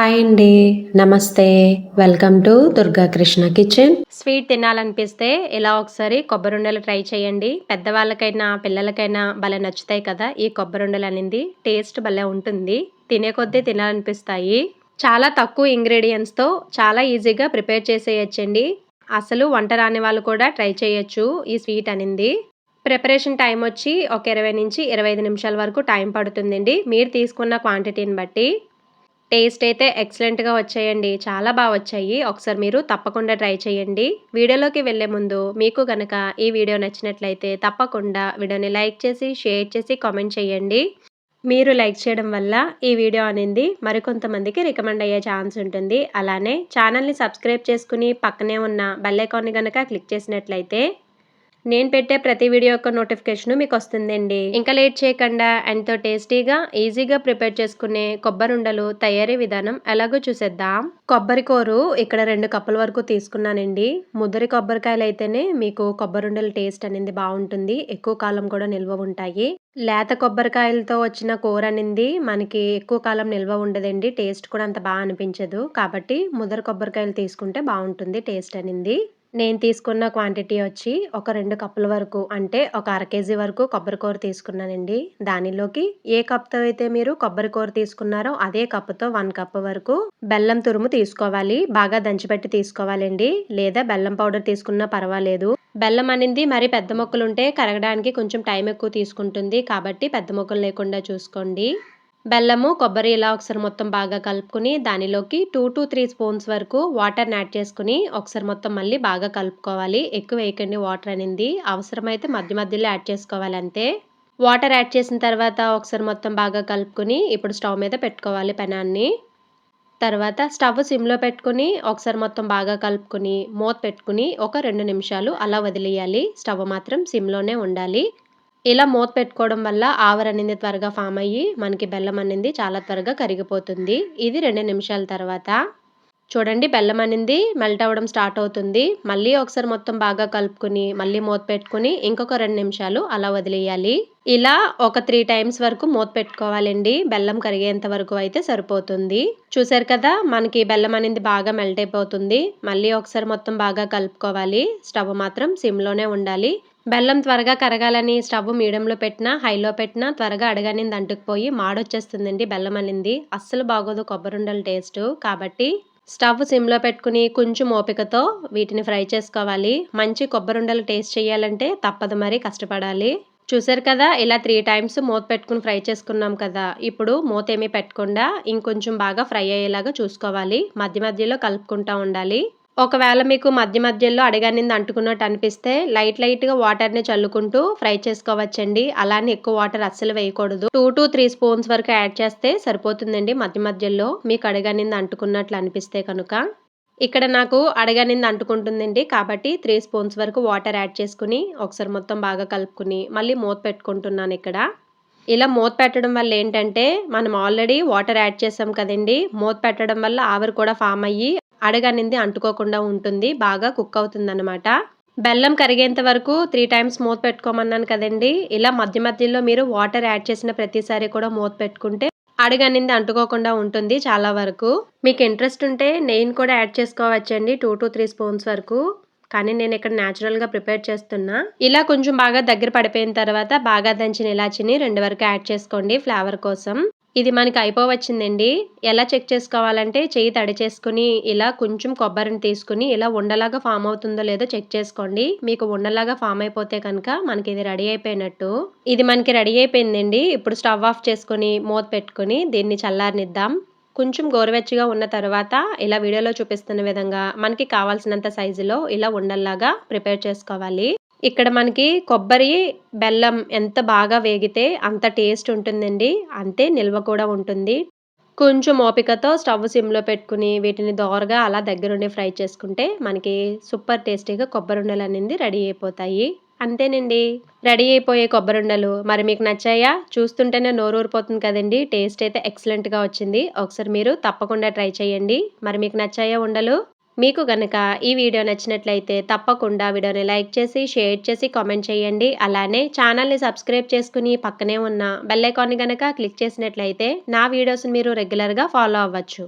Hi అండి. నమస్తే. Welcome to Durga Krishna kitchen. Sweet తినాలనిపిస్తే ఇలా ఒకసారి కొబ్బరి ఉండలు ట్రై చేయండి. పెద్దవాళ్ళకైనా పిల్లలకైనా భలే నచ్చుతాయి కదా ఈ కొబ్బరి ఉండలు అనేది. టేస్ట్ భలే ఉంటుంది. తినే కొద్దీ తినాలనిపిస్తాయి. చాలా తక్కువ ఇంగ్రీడియంట్స్తో చాలా ఈజీగా ప్రిపేర్ చేసేయచ్చండి. అసలు వంట రాని వాళ్ళు కూడా ట్రై చేయొచ్చు ఈ స్వీట్ అనేది. ప్రిపరేషన్ టైం వచ్చి ఒక ఇరవై నుంచి ఇరవై ఐదు నిమిషాల వరకు టైం పడుతుందండి. మీరు తీసుకున్న క్వాంటిటీని బట్టి. టేస్ట్ అయితే ఎక్సలెంట్గా వచ్చాయండి. చాలా బాగా వచ్చాయి. ఒకసారి మీరు తప్పకుండా ట్రై చేయండి. వీడియోలోకి వెళ్ళే ముందు మీకు కనుక ఈ వీడియో నచ్చినట్లయితే తప్పకుండా వీడియోని లైక్ చేసి షేర్ చేసి కామెంట్ చేయండి. మీరు లైక్ చేయడం వల్ల ఈ వీడియో అనేది మరికొంతమందికి రికమెండ్ అయ్యే ఛాన్స్ ఉంటుంది. అలానే ఛానల్ని సబ్స్క్రైబ్ చేసుకుని పక్కనే ఉన్న బెల్ ఐకాన్ని కనుక క్లిక్ చేసినట్లయితే నేను పెట్టే ప్రతి వీడియో యొక్క నోటిఫికేషన్ మీకు వస్తుందండి ఇంకా లేట్ చేయకుండా ఎంతో టేస్టీగా ఈజీగా ప్రిపేర్ చేసుకునే కొబ్బరి ఉండలు తయారీ విధానం ఎలాగో చూసేద్దాం. కొబ్బరి కూరు ఇక్కడ రెండు కప్పుల వరకు తీసుకున్నానండి. ముదరి కొబ్బరికాయలు అయితేనే మీకు కొబ్బరిండల టేస్ట్ అనేది బాగుంటుంది. ఎక్కువ కాలం కూడా నిల్వ ఉంటాయి. లేత కొబ్బరికాయలతో వచ్చిన కూర అనేది మనకి ఎక్కువ కాలం నిల్వ ఉండదండి. టేస్ట్ కూడా అంత బాగా అనిపించదు. కాబట్టి ముదర కొబ్బరికాయలు తీసుకుంటే బాగుంటుంది టేస్ట్ అనేది. నేను తీసుకున్న క్వాంటిటీ వచ్చి ఒక రెండు కప్పుల వరకు అంటే ఒక అర కేజీ వరకు కొబ్బరికూర తీసుకున్నానండి. దానిలోకి ఏ కప్తో అయితే మీరు కొబ్బరికూర తీసుకున్నారో అదే కప్పుతో వన్ కప్ వరకు బెల్లం తురుము తీసుకోవాలి. బాగా దంచిపెట్టి తీసుకోవాలండి. లేదా బెల్లం పౌడర్ తీసుకున్నా పర్వాలేదు. బెల్లం అనేది మరి పెద్ద మొక్కలు ఉంటే కరగడానికి కొంచెం టైం ఎక్కువ తీసుకుంటుంది. కాబట్టి పెద్ద మొక్కలు లేకుండా చూసుకోండి. బెల్లము కొబ్బరి ఇలా ఒకసారి మొత్తం బాగా కలుపుకుని దానిలోకి టూ టు త్రీ స్పూన్స్ వరకు వాటర్ని యాడ్ చేసుకుని ఒకసారి మొత్తం మళ్ళీ బాగా కలుపుకోవాలి. ఎక్కువ వేయకండి వాటర్ అనేది. అవసరమైతే మధ్య మధ్యలో యాడ్ చేసుకోవాలి అంతే. వాటర్ యాడ్ చేసిన తర్వాత ఒకసారి మొత్తం బాగా కలుపుకుని ఇప్పుడు స్టవ్ మీద పెట్టుకోవాలి పెనాన్ని. తర్వాత స్టవ్ సిమ్లో పెట్టుకుని ఒకసారి మొత్తం బాగా కలుపుకుని మూత పెట్టుకుని ఒక రెండు నిమిషాలు అలా వదిలేయాలి. స్టవ్ మాత్రం సిమ్లోనే ఉండాలి. ఇలా మూత పెట్టుకోవడం వల్ల ఆవరనేది అనేది త్వరగా ఫామ్ అయ్యి మనకి బెల్లం అనేది చాలా త్వరగా కరిగిపోతుంది. ఇది రెండు నిమిషాల తర్వాత. చూడండి బెల్లం అనేది మెల్ట్ అవ్వడం స్టార్ట్ అవుతుంది. మళ్ళీ ఒకసారి మొత్తం బాగా కలుపుకుని మళ్ళీ మూత పెట్టుకుని ఇంకొక రెండు నిమిషాలు అలా వదిలేయాలి. ఇలా ఒక త్రీ టైమ్స్ వరకు మూత పెట్టుకోవాలండి. బెల్లం కరిగేంత వరకు అయితే సరిపోతుంది. చూసారు కదా మనకి బెల్లం అనేది బాగా మెల్ట్ అయిపోతుంది. మళ్ళీ ఒకసారి మొత్తం బాగా కలుపుకోవాలి. స్టవ్ మాత్రం సిమ్లోనే ఉండాలి. బెల్లం త్వరగా కరగాలని స్టవ్ మీడియంలో పెట్టినా హైలో పెట్టినా త్వరగా అడగనింది అంటుకుపోయి మాడొచ్చేస్తుందండి బెల్లం అనింది అస్సలు బాగోదు కొబ్బరిండల టేస్ట్. కాబట్టి స్టవ్ సిమ్లో పెట్టుకుని కొంచెం ఓపికతో వీటిని ఫ్రై చేసుకోవాలి. మంచి కొబ్బరిండలు టేస్ట్ చేయాలంటే తప్పదు మరి కష్టపడాలి. చూసారు కదా ఇలా త్రీ టైమ్స్ మూత పెట్టుకుని ఫ్రై చేసుకున్నాం కదా. ఇప్పుడు మూత ఏమీ పెట్టకుండా ఇంకొంచెం బాగా ఫ్రై అయ్యేలాగా చూసుకోవాలి. మధ్య మధ్యలో కలుపుకుంటూ ఉండాలి. ఒకవేళ మీకు మధ్య మధ్యలో అడగనింది అంటుకున్నట్టు అనిపిస్తే లైట్ లైట్గా వాటర్ని చల్లుకుంటూ ఫ్రై చేసుకోవచ్చండి. అలానే ఎక్కువ వాటర్ అస్సలు వేయకూడదు. టూ టు త్రీ స్పూన్స్ వరకు యాడ్ చేస్తే సరిపోతుందండి మధ్య మధ్యలో. మీకు అడగనింది అంటుకున్నట్లు అనిపిస్తే కనుక. ఇక్కడ నాకు అడగనింది అంటుకుంటుందండి. కాబట్టి త్రీ స్పూన్స్ వరకు వాటర్ యాడ్ చేసుకుని ఒకసారి మొత్తం బాగా కలుపుకుని మళ్ళీ మూత పెట్టుకుంటున్నాను ఇక్కడ. ఇలా మూత పెట్టడం వల్ల ఏంటంటే మనం ఆల్రెడీ వాటర్ యాడ్ చేసాం కదండి. మూత పెట్టడం వల్ల ఆవిరి కూడా ఫామ్ అయ్యి అడగనింది అంటుకోకుండా ఉంటుంది బాగా కుక్ అవుతుందన్నమాట. బెల్లం కరిగేంత వరకు త్రీ టైమ్స్ మూత పెట్టుకోమన్నాను కదండి. ఇలా మధ్య మధ్యలో మీరు వాటర్ యాడ్ చేసిన ప్రతిసారి కూడా మూత పెట్టుకుంటే అడగనింది అంటుకోకుండా ఉంటుంది చాలా వరకు. మీకు ఇంట్రెస్ట్ ఉంటే నెయ్యిని కూడా యాడ్ చేసుకోవచ్చండి టూ టు త్రీ స్పూన్స్ వరకు. కానీ నేను ఇక్కడ న్యాచురల్గా ప్రిపేర్ చేస్తున్నా. ఇలా కొంచెం బాగా దగ్గర పడిపోయిన తర్వాత బాగా దంచిన ఇలాచిని రెండు వరకు యాడ్ చేసుకోండి ఫ్లేవర్ కోసం. ఇది మనకి అయిపోవచ్చిందండి. ఎలా చెక్ చేసుకోవాలంటే చేయి తడి చేసుకుని ఇలా కొంచెం కొబ్బరిని తీసుకుని ఇలా ఉండలాగా ఫామ్ అవుతుందో లేదో చెక్ చేసుకోండి. మీకు ఉండలాగా ఫామ్ అయిపోతే కనుక మనకి ఇది రెడీ అయిపోయినట్టు. ఇది మనకి రెడీ అయిపోయిందండి. ఇప్పుడు స్టవ్ ఆఫ్ చేసుకుని మూత పెట్టుకుని దీన్ని చల్లారనిద్దాం. కొంచెం గోరువెచ్చగా ఉన్న తర్వాత ఇలా వీడియోలో చూపిస్తున్న విధంగా మనకి కావాల్సినంత సైజులో ఇలా ఉండల్లాగా ప్రిపేర్ చేసుకోవాలి. ఇక్కడ మనకి కొబ్బరి బెల్లం ఎంత బాగా వేగితే అంత టేస్ట్ ఉంటుందండి. అంతే నిల్వ కూడా ఉంటుంది. కొంచెం ఓపికతో స్టవ్ సిమ్లో పెట్టుకుని వీటిని దోరగా అలా దగ్గరుండి ఫ్రై చేసుకుంటే మనకి సూపర్ టేస్టీగా కొబ్బరిండలు అనేది రెడీ అయిపోతాయి. అంతేనండి. రెడీ అయిపోయే కొబ్బరిండలు. మరి మీకు నచ్చాయా? చూస్తుంటేనే నోరూరిపోతుంది కదండి. టేస్ట్ అయితే ఎక్సలెంట్గా వచ్చింది. ఒకసారి మీరు తప్పకుండా ట్రై చేయండి. మరి మీకు నచ్చాయా ఉండలు? మీకు గనక ఈ వీడియో నచ్చినట్లయితే తప్పకుండా వీడియోని లైక్ చేసి షేర్ చేసి కామెంట్ చేయండి. అలానే ఛానల్ని సబ్స్క్రైబ్ చేసుకుని పక్కనే ఉన్న బెల్లైకాన్ని గనక క్లిక్ చేసినట్లయితే నా వీడియోస్ని మీరు రెగ్యులర్గా ఫాలో అవ్వచ్చు.